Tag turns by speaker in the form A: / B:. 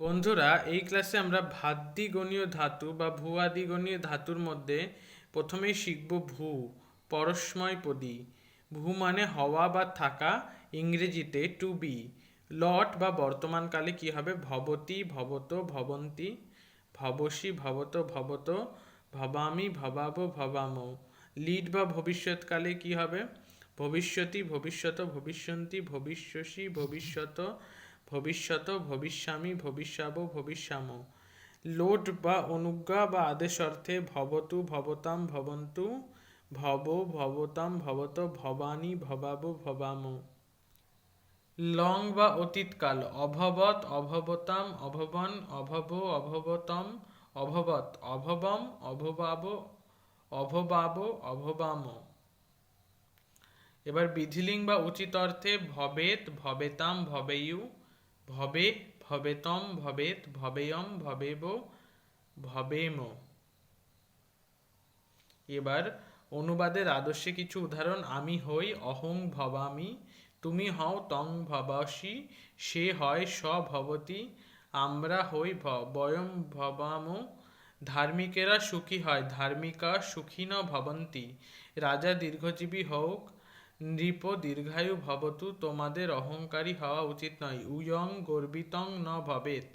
A: বন্ধুরা, এই ক্লাসে আমরা ভাদ্যিগণীয় ধাতু বা ভূয়াদিগণীয় ধাতুর মধ্যে প্রথমেই শিখব ভূ পরস্ময় পদী। ভূ মানে হওয়া বা থাকা, ইংরেজিতে টু বি লট বা বর্তমানকালে কি হবে? ভবতি, ভবত, ভবন্তি। ভবসি, ভবত ভবত। ভবামি, ভবাব, ভবাম। লিড বা ভবিষ্যৎকালে কি হবে? ভবিষ্যতি, ভবিষ্যত, ভবিষ্যন্তি, ভবিষ্যসি, ভবিষ্যত। ভবিষ্যত ভবিষ্যামি ভবিষ্যাব ভবিষ্যাম। লোট বা অনুজ্ঞা বা আদেশ অর্থে ভবতু ভবতাম ভবন্তু, ভব ভবতাম ভবত ভবানী ভবাব ভবাম। লং বা অতীতকাল অভবত অভবতাম, অভবন, অভব, অভবতম অভবত অভবম, অভবাব অভবাব, অভবাম। এবার বিধিলিং বা উচিত অর্থে ভবেত, ভবেতাম, ভবেয়ু ভবে ভবেতম ভবেত ভবেয়ম ভবেব ভবেম। এবার অনুবাদের আদর্শে কিছু উদাহরণ। আমি হই অহং ভবামি, তুমি হও তং ভবাসি, সে হয় স ভবতি আমরা হই বয়ম ভবাম। ধার্মিকেরা সুখী হয়, ধার্মিকা সুখী ন ভবন্তি। রাজা দীর্ঘজীবী হোক নৃপ দীর্ঘায়ু ভবতু তোমাদের অহংকারী হওয়া উচিত নয়। উয়ং গর্বিতং ন ভবেত